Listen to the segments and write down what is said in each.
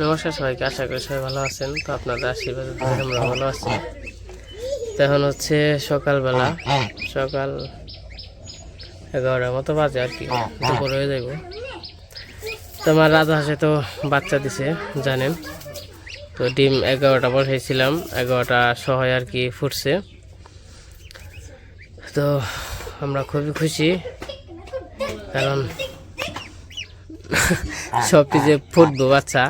নমস্কার সবাইকে আশা করি সবাই ভালো আছেন। তো আপনাদের আশীর্বাদ আমরা ভালো আছি। তো এখন হচ্ছে সকালবেলা, সকাল এগারোটার মতো বাজে আর কি, দুপুর হয়ে যাইব। তো আমার রাজা হাসে তো বাচ্চা দিছে, জানেন। তো ডিম এগারোটা বসাইছিলাম এগারোটা সহ আর কি ফুটছে। তো আমরা খুবই খুশি, কারণ সবটি যে ফুটবো বাচ্চা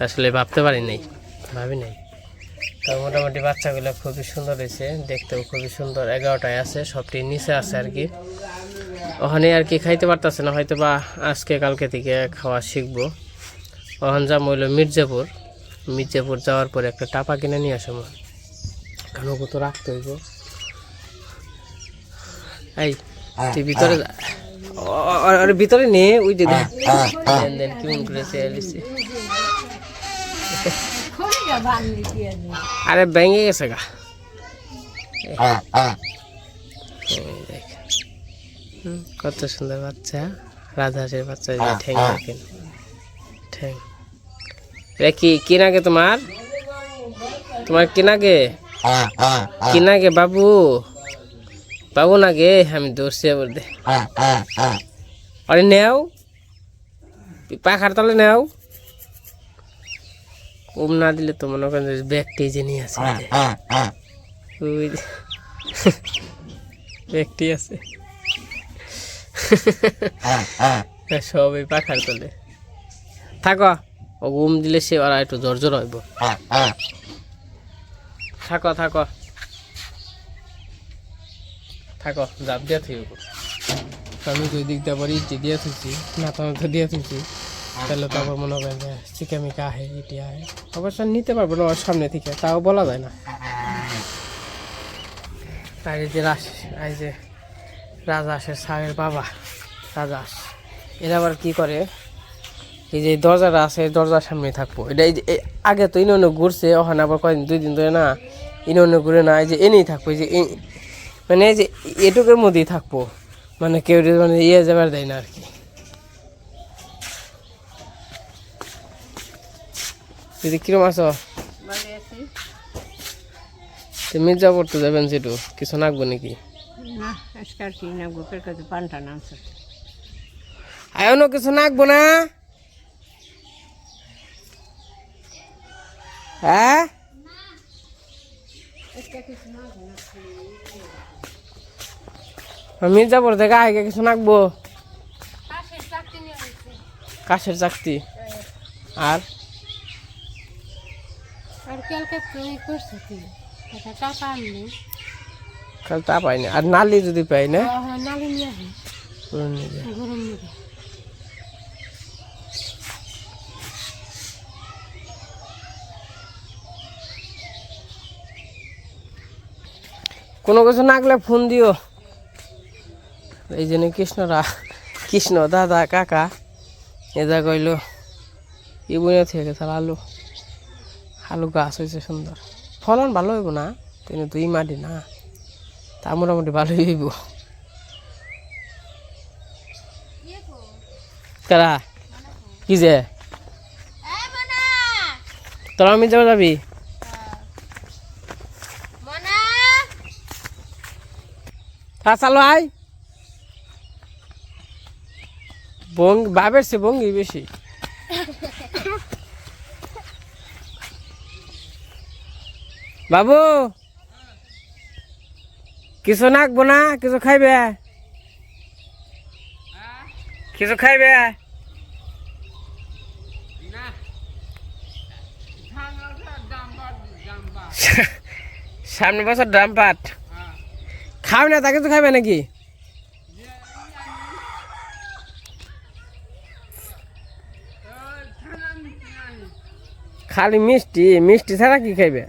আসলে ভাবতে পারি নাই ভাবি নাই। তো মোটামুটি বাচ্চাগুলো খুবই সুন্দর হয়েছে দেখতেও খুবই সুন্দর। এগারোটায় আছে সবটি নিচে আছে আর কি। ওখানে আর কি খাইতে পারতেছে না হয়তো বা আজকে কালকে থেকে খাওয়া শিখব। ওখান যা হইল মির্জাপুর। মির্জাপুর যাওয়ার পরে একটা টাপা কিনে নিয়ে আসব। কারণ ওকে তো রাখতে হইব। এই তুই ভিতরে যা। ও- ও- ওর- ওর ভিতরে নে ওই যে দেখ। দেন দেন কেমন করে চেয়ালিছে আরে ভেঙে গেছে গা। হুম, কত সুন্দর বাচ্চা। রাজহাঁসের বাচ্চা এই যে ঠ্যাং দেখেন। ঠ্যাং। এটা কি তোমার? তোমার কি নাগে? কি নাগে বাবু? বাবু নাগে আমি দৌড়ছি দে। আরে নেও। পাখার তলে নেও। ওম না দিলে তো মনে করেন ব্যাগটি যে নিয়ে আছে। এই ওই ব্যাগটি আছে। সব এই পাখার তলে। থাকো ও ঘুম দিলে সে ওরা একটু জোর জোর হইব। থাকো থাকো। থাকো জাপ দিয়া থইব। আমি তো দিক দিয়ে আবার ইটি দিয়ে থুইছি তো আমি তো দিয়ে থুইছি। তাহলে তো আবার মনে করেন যে চিকামিকা আহে, ইটি আহে। অবশ্য নিতে পারব না, ওর সামনে থেকে, তাও বলা যায় না। এই যে রাস, এই যে রাজা রাজাসের স্যারের বাবা রাজাস এরা আবার কি করে? এই যে দরজাটা আছে, দরজার সামনে থাকব। এটা এই যে আগে তো ইনো অন্য ঘুরছে, ওখানে আবার কয়েকদিন, দুই দিন ধরে না, ইনো অন্য ঘুরে না, এই যে এনেই থাকব, এই যে মানে এই যে, এটুকের মধ্যেই থাকব। মানে কেউ মানে ইয়ে যাবার দেয় না আর কি। দিদি কিরম আছো? তুমি মির্জা পড়তে যাবেন সেটু কিছু নাকবো নাকি? আয়নো কিছু নাকবো না? হ্যাঁ? মির্জাপুর থেকে আগে কিছু নাকবো। কাশের চাকতি আর? আর কালকে তুমি করছ কি? টাকা আনলি? কাল তা পাইনি আর নালি যদি পাই না? নালে নিয়ে আসি পুরো নিয়ে যাই। গরম নিয়ে কোনো কিছু নাকলে ফোন দিও। এই জন্য কৃষ্ণরা কৃষ্ণ দাদা কাকা এদা কইল। ই বুনে থেকে গেছে আলু। আলু গাছ হয়েছে সুন্দর। ফলন ভালো হইব না, কিন্তু দুই মাটি না, তা মোটামুটি ভালোই হইব। কারা? কি যে? তোরা আমি যাব যাবি? চালো আয়। বঙ্গ বাবের সে বঙ্গি বেশি। বাবু। কিছু নাকবো না, কিছু খাইবে? কিছু খাইবে? সামনে বছর ড্রাম পাট। খাবে না, তা কিছু খাবে নাকি? খালি মিষ্টি মিষ্টি ছাড়া কি খাইবে?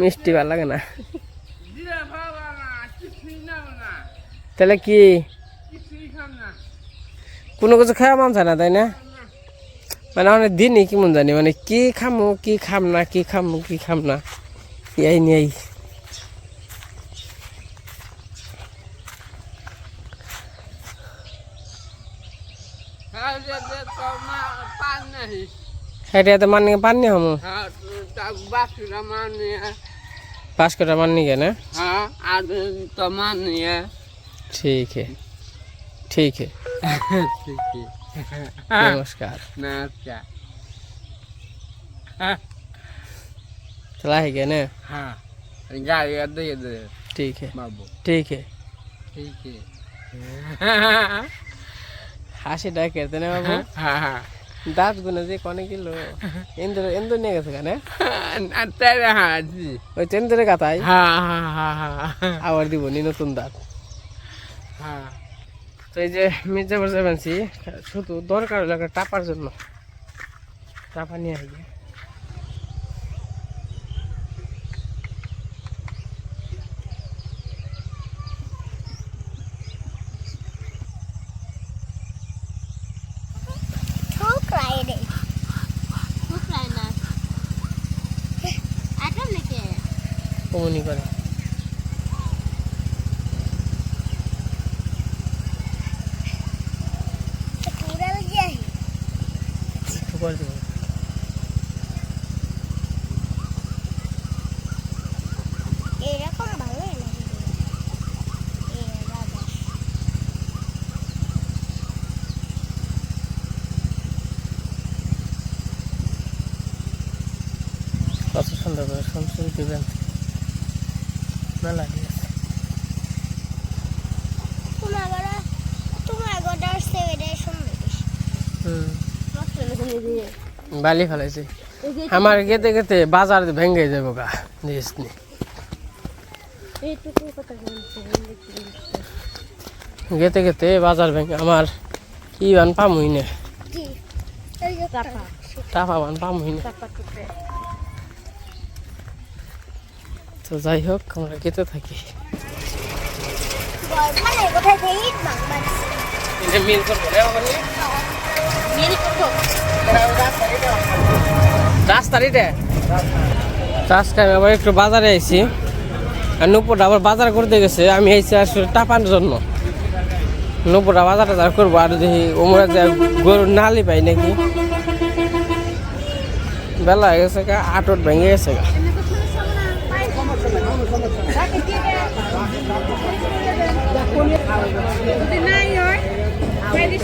মিষ্টি ভালো লাগে না। তাহলে কি? কোনো কিছু খাওয়া মন চায় না তাই না? মানে অনেক দিনই কি মন জানি মানে কি খামো কি খাম না কি খামো কি খাম না। এই নিয়েই। হ্যাঁ হেঁটে মান নিয়ে পাননি হম हाँ पाँच कटा माननी है ना हाँ आज तो माननी है ठीक है ठीक है नमस्कार नमस्कार चला है क्या ना हाँ गाड़ी दे दे ठीक है बाबू ठीक है ठीक है हाँ से डर करते ना बाबू हाँ हाँ দাঁত গুনে যে কনে গেল। ইন্দ্র ইন্দ্র নিয়ে গেছে কেন? হ্যাঁ, ওই চেন্দ্রের কাতায় হ্যাঁ, হ্যাঁ, আবার দিব নি নতুন দাঁত হ্যাঁ। তো এই যে মির্জাপুর যাবেন শুধু দরকার হলো একটা টাপার জন্য। টাপা নিয়ে আসবে। কমনি করে পুরা যাই একটু করে দেবো এরকম ভালোই লাগে এ বাবা কত সুন্দর করে সংসদ দিবেন মেলা দিয়ে আছে। তোমার ঘরে তোমার ঘরটা হচ্ছে এটাই সুন্দর বেশি হুম নষ্ট হয়ে গেছে নিজে। বালি ফেলাইছে আমার গেতে গেতে বাজার ভেঙে যাব গা দিস নি। গেতে গেতে বাজার ভেঙে আমার কি বান পামুই না চাপা, বান পামুই না তো যাই হোক আমরা গেতে থাকি মানে কোথায় মেল করব। রাস্তার এটা? আমি আবার একটু বাজারে আইছি। আর নুপুরটা আবার বাজার করতে গেছে আমি আইছি আসলে টাপার জন্য। নুপুরটা বাজার টাজার করব আর দেখি ওমরা যে গরুর নালি পাই নাকি। বেলা হয়ে গেছে গা আটট ভেঙে গেছে গা। নাই হয়,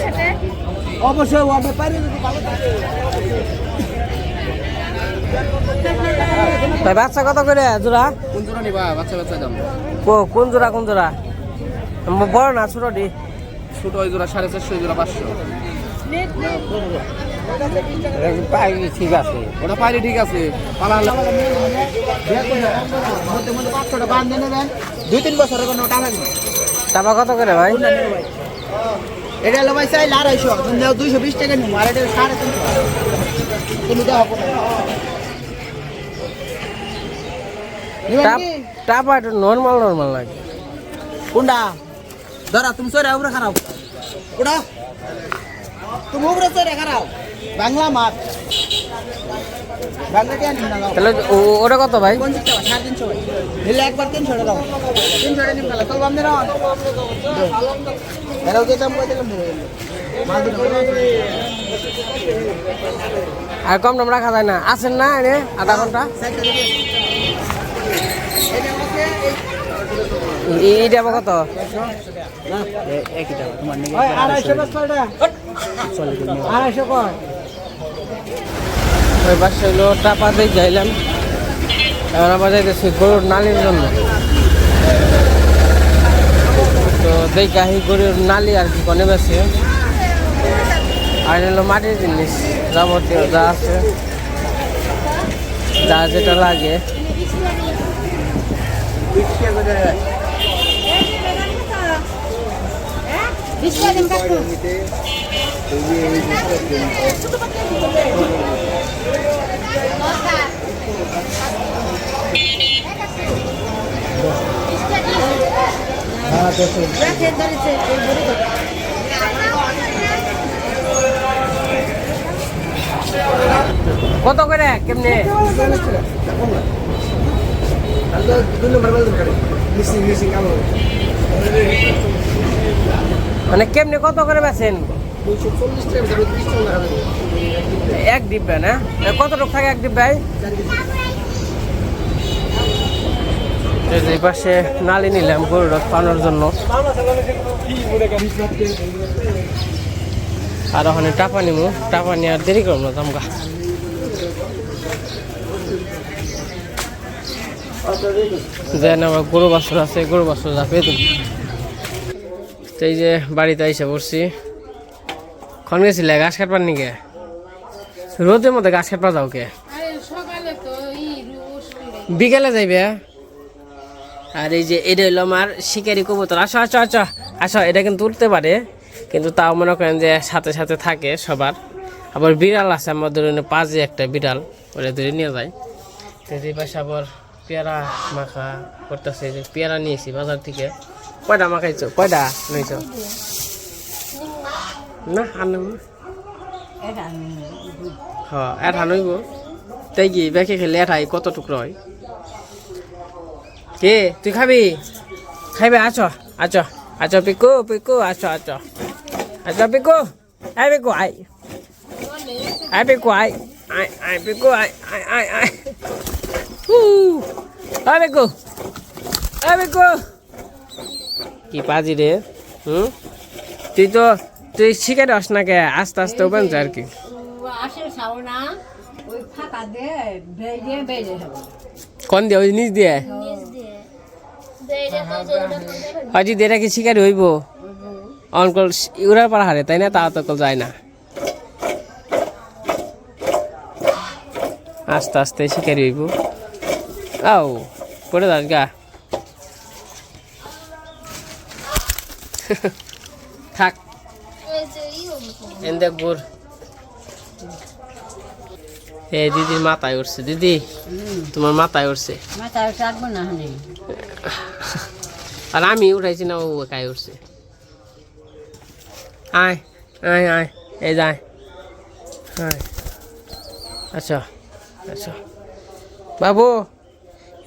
সাথে। অবশ্যই ও ব্যাপারে যদি ভালো থাকে। তাই বাচ্চা কত করে জোড়া? কোন জোড়া নিবা? বাচ্চা বাচ্চা দাম। কো- কোন জোড়া কোন জোড়া? বড় না ছোট ডি ছোট ওই জোড়া সাড়ে চারশো ওই জোড়া পাঁচশো। ঠিক আছে। ওটা পাইলে ঠিক আছে। পালা দুই তিন বছরের কোনো ওটা কত করে ভাই? এটা হলো ভাই চাইলে আড়াইশো তুমি দাও দুইশো বিশ টাকা নিবো আর এটা সাড়ে তিনশো তুমি দাও টাপা একটু নর্মাল নর্মাল লাগে। কোনটা ধরা তুমি সরে উপরে খারাপ ওটা তুমি উপরে সরে খারাপ বাংলা মাছ তাহলে ওটা কত ভাই? একবার তিনশো টাকা তিনশো টাকা নিম খেলা। এরাও আর কম দাম রাখা যায় না। আছেন না এনে আধা ঘণ্টা? এইটা আবার কত? ওই পাশে হলো টাপা দিয়ে যাইলাম। এখন আবার যাইতেছি গরুর নালির জন্য। তো দেখি আহি গরুর নালি আর কি কনে বেছে আর হলো মাটির জিনিস, যাবতীয় যা আছে, যা যেটা লাগে। বিশটা দিন কাটবো। রাখে ধরেছে, এই বড়ি করে। কত করে কেমনে? মানে কেমনে কত করে বেছেন এক ডিব্বা না? কত লোক থাকে এক ডিব্বায়? এই পাশে নালি নিলাম গরুর পানোর জন্য। আর ওখানে টাপা নিমু টাপা নিয়ে আর দেরি করব না জামগা যেন আমার গরু বাছর আছে গরু বাছর যা পেয়ে তুমি এই যে বাড়িতে এসে পড়ছি। খন গেছিলে? গাছ কাটবার নিকে রোদের মধ্যে গাছ কাটবা যাও কে? বিকেলে যাইবে? আর এই যে এটা হলো আমার শিকারি কবুতর। আসো আসো আসো আসো এটা কিন্তু উঠতে পারে কিন্তু তাও মনে করেন যে সাথে সাথে থাকে সবার। আবার বিড়াল আছে আমার ধরে পাঁচে একটা বিড়াল ওরা ধরে নিয়ে যায়। তো এই পাশে আবার পেয়ারা মাখা করতেছে যে পেয়ারা নিয়েছি বাজার থেকে। কয়টা মাখাইছো? কয়টা নিয়েছ? না না। হ্যাঁ এটা নইব তাই কি বেঁকে খেলে এটাই কত টুকরো হয়? কে? তুই খাবি? খাইবে? আছো? আছো? আছো পিকু পিকু আছো আছো। আছো পিকু? আই পিকু আই আই পিকু আই আই আই পিকু আই আই আই আই হু। আই পিকু। আই পিকু। কি পাজি রে হুম তুই তো তুই শিখে রস না কে? আস্তে আস্তে ওপেন আর কি। কোন দিয়ে? ওই নিচ দিয়ে? হজি দেরা কি শিকারি হইব? অনকল ইউরা পার হারে, তাই না? তা তো যায় না। আস্তে আস্তে শিকারি হইব। আও, পড়ে যাস গা। থাক। এন্দে গুড়। এ, দিদির মাথায় উঠছে দিদি, তোমার মাথায় উঠছে মাথায় থাকব না আর আমি উঠাইছি না ও একাই উঠছে আয় আয় আয় এই যায় আয়। আচ্ছা আচ্ছা। বাবু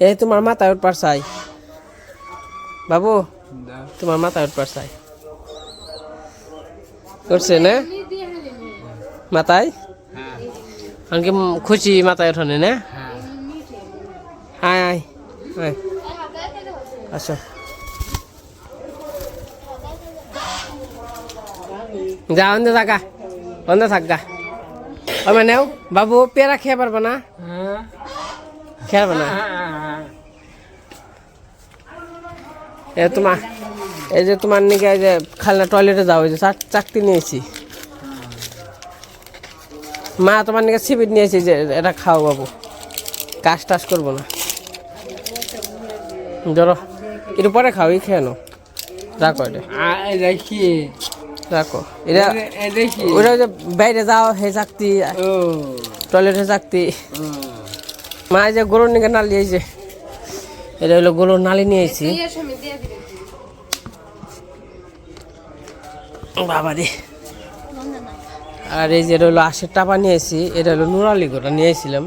এই তোমার মাথায় উঠ পারছাই বাবু তোমার মাথায় উঠ পারছাই উঠছে না? মাথায়? কারণ কি খুশি মাথায় ওঠানে না? আয় আয় আয়। আচ্ছা। যা অন্ধে থাকা অন্ধে থাকা ও মানেও বাবু পেয়ারা খেয়ে পারবে না? খেয়ে পারবে না? এ তোমার এই যে তোমার নিকে এই যে খালনা টয়লেটে যাও, এই যে চাক- চাকতি নিয়েছি। মা তোমার নিকে সিবিট নিয়েছি যে এটা খাও বাবু। কাজ টাজ করব না। ধরো, একটু পরে খাও, এই খেয়ে নো এটা দেখি রাখো। এটা দেখি। ওটা যে বাইরে যাও হে চাকতি টয়লেটে চাকতি মা এই যে গরুর নিকে নালি এই যে। এটা হলো গরুর নালি নিয়ে এসেছি। দিয়ে সময় দিয়ে দিবে বাবা রে। আর এই যে এটা হলো আশের টাপা নিয়েছি এটা হলো নুরালি গোটা নিয়েছিলাম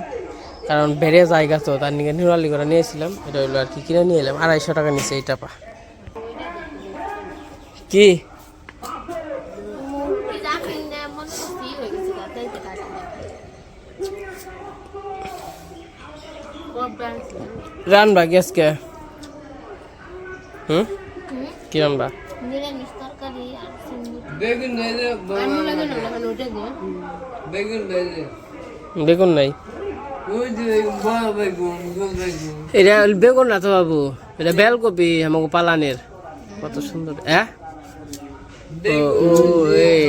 কারণ বেড়ে জায়গা তো তার নিকে নুরালি গোটা নিয়েছিলাম এটা হলো আর কি কিনে নিয়ে এলাম। আড়াইশো টাকা নিয়েছে এই টাপা। কি রাখেন না মনে করছি হয়ে গেছে তাই তো কাজ রানবা গ্যাসকে হুম? কি রানবা বেগুন নাই? এটা বেগুন না তো বাবু? এটা বেলকপি আমাকে পালানের। কত সুন্দর। হ্যাঁ ও ও এই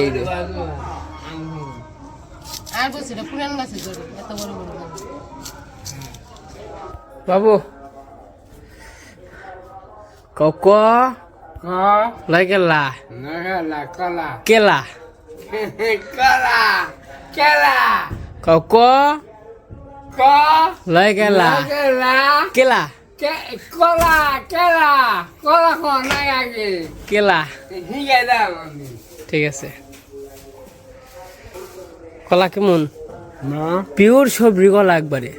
আর বলছি এটা পুরান গাছের এত বড় বড়। বাবু। কক? কেলা। কেলা? কেলা কক? ক কেলা কেলা? কেলা কলা কেলা। কলা কোন নাই আগে। কেলা? হিগে দাও আমি। ঠিক আছে। কলা কেমন? পিওর সবজি কলা একবারে।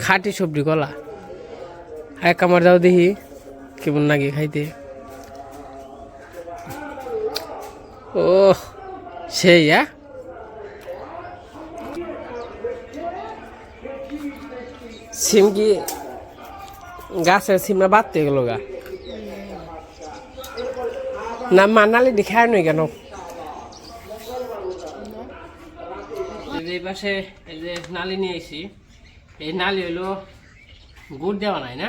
খাঁটি সবজি কলা। এক কামার যাও দেখি, কেমন লাগে খাইতে। ও সেই হ্যাঁ সিম কি গাছের সিমরা বাড়তে গেল গা? না মানালি দেখায় নই কেন? এই পাশে এই যে নালি নিয়ে এসি এই নালি হইল গুড় দেওয়া নাই না?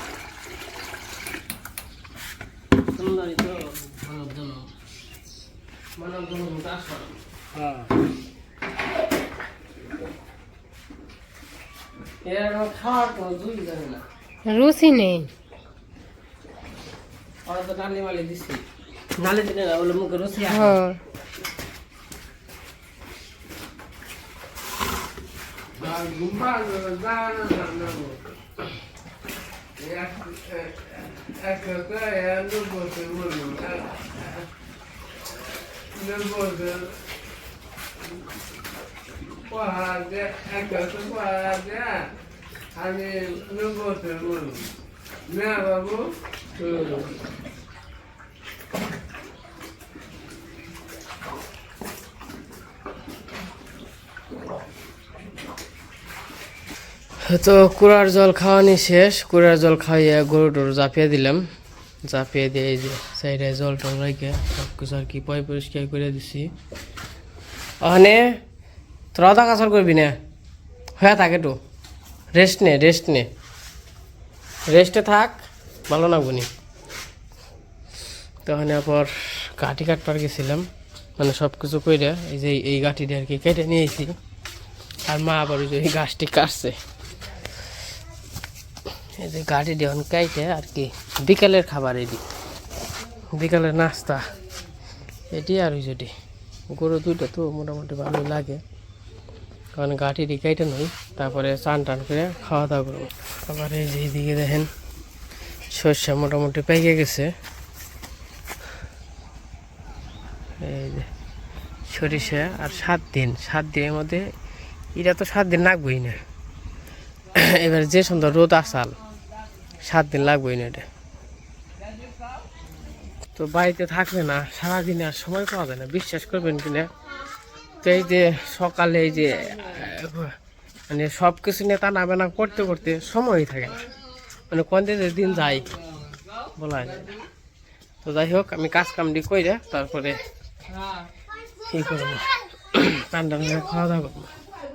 সুন্দরই তো মানব জন্য মানব জন্য চাষ করা এর খাওয়ার কোনো জুই জানে না রুচি নেই ওরা তো নালি মালি দিছি নালি দিলে না বলে মুখে রসি আসে হ্যাঁ আমি নবতের বলুন না 아까가야 누구도 몰라 누구도 과하지 아까도 과하지 아니 누구도 몰라 내가 뭐 그. তো কুড়ার জল খাওয়ানি শেষ, কুড়ার জল খাইয়ে গরু টরু জাপিয়ে দিলাম। জাপিয়ে দিয়ে এই যে সাইডে জল টল রেখে সব কিছু আর কি পয় পরিষ্কার করে দিছি। ওখানে তোরা আধা কাছর করবি না? হয়ে, থাকে তো। রেস্ট নে রেস্ট নে। রেস্টে থাক, ভালো না। বুনি তো ওখানে পর গাঠি কাটবার গেছিলাম মানে সব কিছু করে এই যে এই গাঠিটা আর কি কেটে নিয়েছি আর মা আবার ওই যে এই গাছটি কাটছে। এই যে গাড়ি দিয়ে কাইটে আর কি বিকালের খাবার এটি। বিকালের নাস্তা। এটি আর ওই যেটি গরু দুইটা তো মোটামুটি ভালোই লাগে। কারণ গাঠি দিয়ে কাইটে নই। তারপরে চান টান করে খাওয়া দাওয়া করব। আবার এই যে এইদিকে দেখেন শস্য মোটামুটি পেকে গেছে। এই যে সরিষা আর সাত দিন। সাত দিনের মধ্যে, এটা তো সাত দিন লাগবেই না। এবার যে সুন্দর রোদ আসাল। সাত দিন লাগবেই না তো বাড়িতে থাকবে না, সারাদিন আর সময় পাওয়া যায় না, বিশ্বাস করবেন কিনা তো এই যে সকালে এই যে মানে সব কিছু নিয়ে টানা বেনা করতে করতে সময়ই থাকে না। মানে কোন দিন দিন যায়, বলা যায় না। তো যাই হোক, আমি কাজ কামটি করে তারপরে কি করব। ঠান্ডা খাওয়া দাওয়া করব এই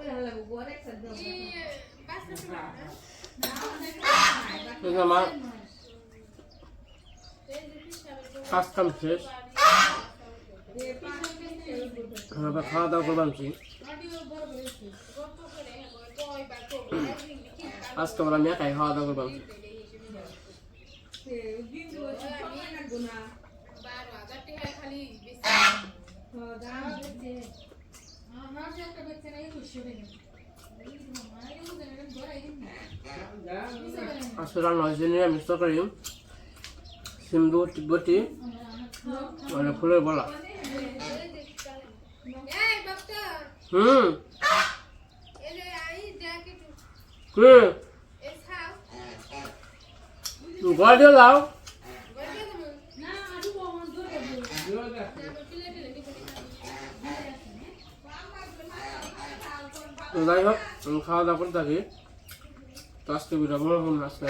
যে আমার কাজ কাম শেষ এবার খাওয়া দাওয়া করবাম কি আজকে আমরা আমি একাই খাওয়া দাওয়া করবাম আজকে রান্না হয়েছে নিরামিষ তরকারি সিম বটি বটি মানে ফুলের বলা হুম কি গড় দিয়ে লাও তো যাই হোক, আমি খাওয়া দাওয়া করে থাকি। তো আজকে ভিডিও বড় হন আজকে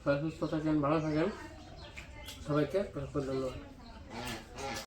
সবাই সুস্থ থাকেন, ভালো থাকেন। সবাইকে ধন্যবাদ।